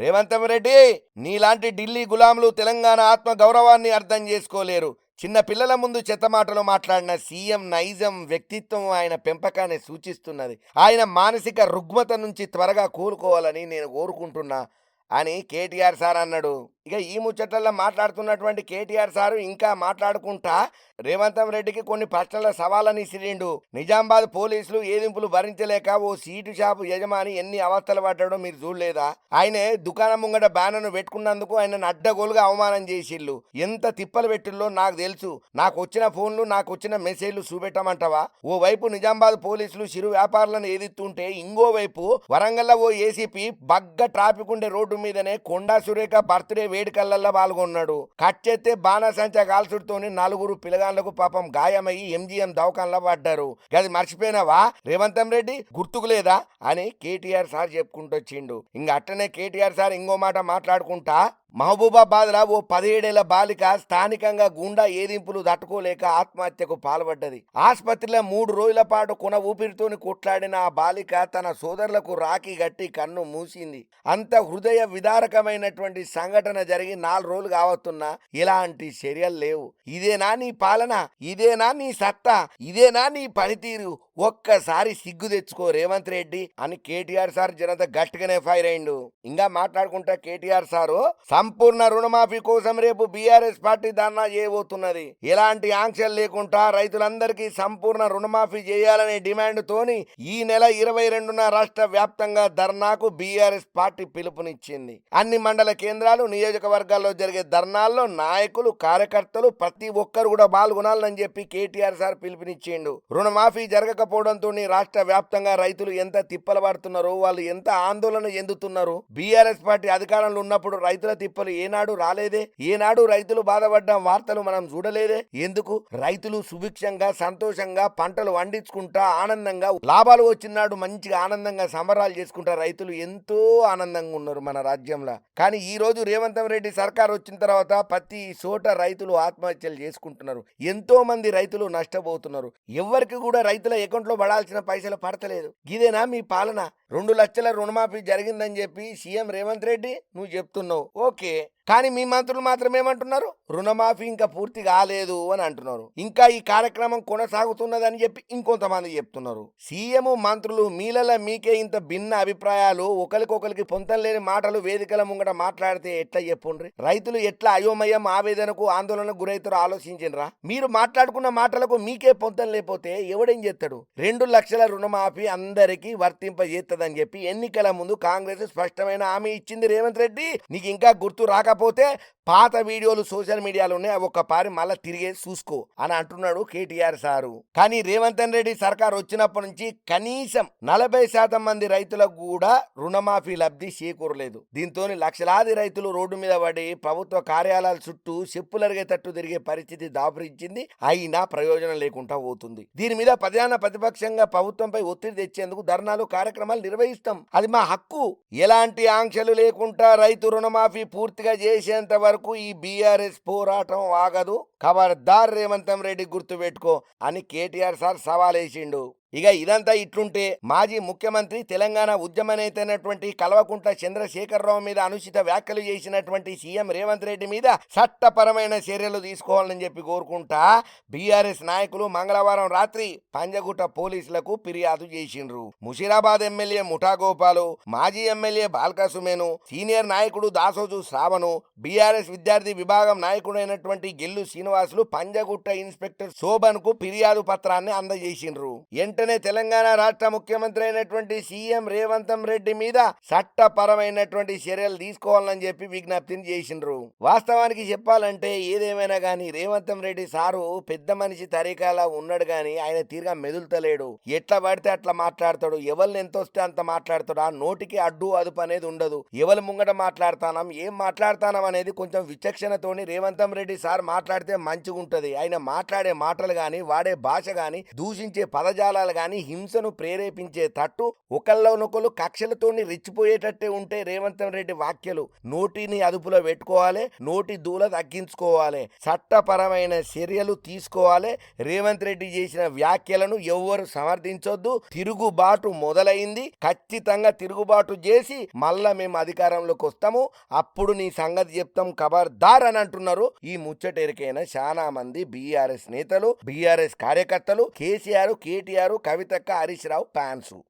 రేవంత్ రెడ్డి నీలాంటి ఢిల్లీ గులాంలు తెలంగాణ ఆత్మ గౌరవాన్ని అర్థం చేసుకోలేరు. చిన్న పిల్లల ముందు చెత్తమాటలు మాట్లాడిన సీఎం నైజం వ్యక్తిత్వం ఆయన పెంపకాన్ని సూచిస్తున్నది. ఆయన మానసిక రుగ్మత నుంచి త్వరగా కోలుకోవాలని నేను కోరుకుంటున్నా అని కేటీఆర్ సార్ అన్నాడు. ఇక ఈ ముచ్చట్లలో మాట్లాడుతున్నటువంటి కేటీఆర్ సారు ఇంకా మాట్లాడుకుంటా. రేవంతం రెడ్డికి కొన్ని ప్రశ్నల సవాళ్ళని ఇసిరిండు. నిజామాబాద్ పోలీసులు ఏదింపులు భరించలేక ఓ సీటు షాపు యజమాని ఎన్ని అవస్థలు పడ్డాడో మీరు చూడలేదా? ఆయనే దుకాణం ముంగట బ్యానర్ను పెట్టుకున్నందుకు ఆయన అడ్డగోలుగా అవమానం చేసిళ్ళు. ఎంత తిప్పలు పెట్టిల్లో నాకు తెలుసు. నాకు వచ్చిన ఫోన్లు నాకు వచ్చిన మెసేజ్లు చూపెట్టమంటావా? ఓ వైపు నిజామాబాద్ పోలీసులు చిరు వ్యాపారులను ఏదిస్తుంటే ఇంకో వైపు వరంగల్లో ఓ ఏసీపీ బగ్గ ట్రాఫిక్ ఉండే రోడ్డు మీదనే కొండా సురేఖ బర్త్డే వేడుకలల్లో పాల్గొన్నాడు. కట్ చేస్తే బాణసంచా కాల్చుడుతోని నలుగురు పిలగాళ్ళకు పాపం గాయమయ్యి ఎంజీఎం దవకాన్లో పడ్డారు. గది మర్చిపోయినావా? రేవంతం రెడ్డి గుర్తుకు లేదా అని కేటీఆర్ సార్ చెప్పుకుంటూ వచ్చిండు ఇంక అట్టనే కేటీఆర్ సార్ ఇంకో మాట మాట్లాడుకుంటా? మహబూబాబాద్లో ఓ పదిహేడేళ్ళ బాలిక స్థానికంగా గుండా ఏదింపులు తట్టుకోలేక ఆత్మహత్యకు పాల్పడ్డది. ఆసుపత్రిలో మూడు రోజుల పాటు కొన ఊపిరితోని కొట్లాడిన ఆ బాలిక తన సోదరులకు రాఖీ గట్టి కన్ను మూసింది. అంత హృదయ విదారకమైనటువంటి సంఘటన జరిగి నాలుగు రోజులు కావస్తున్నా ఇలాంటి చర్యలు లేవు. ఇదేనా నీ పాలన? ఇదేనా నీ సత్తా? ఇదేనా నీ పనితీరు? ఒక్కసారి సిగ్గు తెచ్చుకో రేవంత్ రెడ్డి అని కేటీఆర్ సార్ జనత గట్టిగానే ఫైర్ అయిండు. ఇంకా మాట్లాడుకుంటా కేటీఆర్ సారు సంపూర్ణ రుణమాఫీ కోసం రేపు బీఆర్ఎస్ పార్టీ ధర్నా చేయబోతున్నది. ఎలాంటి ఆంక్షలు లేకుండా రైతులందరికీ సంపూర్ణ రుణమాఫీ చేయాలనే డిమాండ్ తోని ఈ నెల ఇరవై రెండున రాష్ట్ర వ్యాప్తంగా ధర్నాకు బీఆర్ఎస్ పార్టీ పిలుపునిచ్చింది. అన్ని మండల కేంద్రాలు నియోజకవర్గాల్లో జరిగే ధర్నాల్లో నాయకులు కార్యకర్తలు ప్రతి ఒక్కరు కూడా పాల్గొనాలని చెప్పి కేటీఆర్ సార్ పిలుపునిచ్చిండు. రుణమాఫీ జరగకపోవడంతో రాష్ట్ర వ్యాప్తంగా రైతులు ఎంత తిప్పలు పడుతున్నారో వాళ్ళు ఎంత ఆందోళన చెందుతున్నారు బీఆర్ఎస్ పార్టీ అధికారంలో ఉన్నప్పుడు రైతుల తిప్ప తిప్పలు ఏనాడు రాలేదే? ఏనాడు రైతులు బాధపడ్డ వార్తలు మనం చూడలేదే? ఎందుకు? రైతులు సుభిక్షంగా సంతోషంగా పంటలు వండించుకుంటా ఆనందంగా లాభాలు వచ్చినాడు మంచిగా ఆనందంగా సంబరాలు చేసుకుంటా రైతులు ఎంతో ఆనందంగా ఉన్నారు మన రాజ్యంలో. కానీ ఈ రోజు రేవంత్ రెడ్డి సర్కార్ వచ్చిన తర్వాత ప్రతి చోట రైతులు ఆత్మహత్యలు చేసుకుంటున్నారు. ఎంతో మంది రైతులు నష్టపోతున్నారు. ఎవరికి కూడా రైతుల అకౌంట్లో పడాల్సిన పైసలు పడతలేదు. ఇదేనా మీ పాలన? రెండు లక్షల రుణమాఫీ జరిగిందని చెప్పి సీఎం రేవంత్ రెడ్డి నువ్వు చెప్తున్నావు. ఓకే. కానీ మీ మంత్రులు మాత్రం ఏమంటున్నారు? రుణమాఫీ ఇంకా పూర్తి కాలేదు అని అంటున్నారు. ఇంకా ఈ కార్యక్రమం కొనసాగుతున్నదని చెప్పి ఇంకొంతమంది చెప్తున్నారు. సీఎం మంత్రులు మీలలో మీకే ఇంత భిన్న అభిప్రాయాలు ఒకరికొకరికి పొంతం లేని మాటలు వేదికల ముంగట మాట్లాడితే ఎట్లా చెప్పుండ్రి? రైతులు ఎట్లా అయోమయం ఆవేదనకు ఆందోళనకు గురైతారో ఆలోచించరా మీరు మాట్లాడుకున్న మాటలకు మీకే పొంతం లేకపోతే ఎవడేం చేస్తాడు రెండు లక్షల రుణమాఫీ అందరికీ కాదని చెప్పి ఎన్నికల ముందు కాంగ్రెస్ స్పష్టమైన హామీ ఇచ్చింది రేవంత్ రెడ్డి. నీకు ఇంకా గుర్తు రాకపోతే పాత వీడియోలు సోషల్ మీడియాలో ఉన్నాయి అవి ఒక్కపారి మళ్ళీ తిరిగే చూసుకో అని అంటున్నాడు కేటీఆర్ సారు. కానీ రేవంత్ రెడ్డి సర్కార్ వచ్చినప్పటి నుంచి కనీసం నలభై శాతం మంది రైతులకు కూడా రుణమాఫీ లబ్ధి చేకూరలేదు. దీంతో లక్షలాది రైతులు రోడ్డు మీద పడి ప్రభుత్వ కార్యాలయాల చుట్టూ చెప్పులరిగేటట్టు తిరిగే పరిస్థితి దాపురించింది. అయినా ప్రయోజనం లేకుండా పోతుంది. దీని మీద ప్రధాన ప్రతిపక్షంగా ప్రభుత్వంపై ఒత్తిడి తెచ్చేందుకు ధర్నాలు కార్యక్రమాలు నిర్వహిస్తాం. అది మా హక్కు. ఎలాంటి ఆంక్షలు లేకుండా రైతు రుణమాఫీ పూర్తిగా చేసేంత వరకు ఈ బీఆర్ఎస్ పోరాటం ఆగదు. ఖబర్దార్ రేవంతం రెడ్డి గుర్తుపెట్టుకో అని కేటీఆర్ సార్ సవాలేసిండు. ఇక ఇదంతా ఇట్లుంటే మాజీ ముఖ్యమంత్రి తెలంగాణ ఉద్యమ నేత అయినటువంటి కల్వకుంట్ల చంద్రశేఖరరావు మీద అనుచిత వ్యాఖ్యలు చేసినటువంటి సీఎం రేవంత్ రెడ్డి మీద చట్టపరమైన చర్యలు తీసుకోవాలని చెప్పి కోరుకుంటా బీఆర్ఎస్ నాయకులు మంగళవారం రాత్రి పంజగుట్ట పోలీసులకు ఫిర్యాదు చేసిండ్రు. ముషిరాబాద్ ఎమ్మెల్యే ముఠాగోపాలు మాజీ ఎమ్మెల్యే బాల్కాసుమేను సీనియర్ నాయకుడు దాసోజు శ్రావణు బీఆర్ఎస్ విద్యార్థి విభాగం నాయకుడైనటువంటి గెల్లు శ్రీనివాసులు పంజగుట్ట ఇన్స్పెక్టర్ శోభన్కు ఫిర్యాదు పత్రాన్ని అందజేసిండ్రు. వెంటనే తెలంగాణ రాష్ట్ర ముఖ్యమంత్రి అయినటువంటి సీఎం రేవంతం రెడ్డి మీద చట్టపరమైనటువంటి చర్యలు తీసుకోవాలని చెప్పి విజ్ఞప్తిని చేసిండ్రు. వాస్తవానికి చెప్పాలంటే ఏదేమైనా గానీ రేవంతం రెడ్డి సారు పెద్ద మనిషి తరీకాలా ఉన్నాడు గాని ఆయన తీరుగా మెదులుతలేడు. ఎట్లా పడితే అట్లా మాట్లాడతాడు. ఎవరిని ఎంత వస్తే అంత మాట్లాడతాడు. ఆ నోటికి అడ్డు అదుపు అనేది ఉండదు. ఎవరి ముంగట మాట్లాడతానం ఏం మాట్లాడతానం అనేది కొంచెం విచక్షణతోని రేవంతం రెడ్డి సార్ మాట్లాడితే మంచిగుంటది. ఆయన మాట్లాడే మాటలు గాని వాడే భాష గాని దూషించే పదజాల మాట్లాడాలి కానీ హింసను ప్రేరేపించే తట్టు ఒకళ్ళనొకళ్ళు కక్షలతోని రెచ్చిపోయేటట్టే ఉంటే రేవంత్ రెడ్డి వ్యాఖ్యలు నోటిని అదుపులో పెట్టుకోవాలి నోటి దూల తగ్గించుకోవాలి చట్టపరమైన చర్యలు తీసుకోవాలి. రేవంత్ రెడ్డి చేసిన వ్యాఖ్యలను ఎవ్వరు సమర్థించొద్దు. తిరుగుబాటు మొదలైంది. ఖచ్చితంగా తిరుగుబాటు చేసి మళ్ళా మేము అధికారంలోకి వస్తాము. అప్పుడు నీ సంగతి చెప్తాం ఖబర్దార్ అని అంటున్నారు. ఈ ముచ్చటెరికైన చాలా మంది బీఆర్ఎస్ నేతలు బీఆర్ఎస్ కార్యకర్తలు కేసీఆర్ కేటీఆర్ కవితక్క హరీష్ రావు ఫ్యాన్స్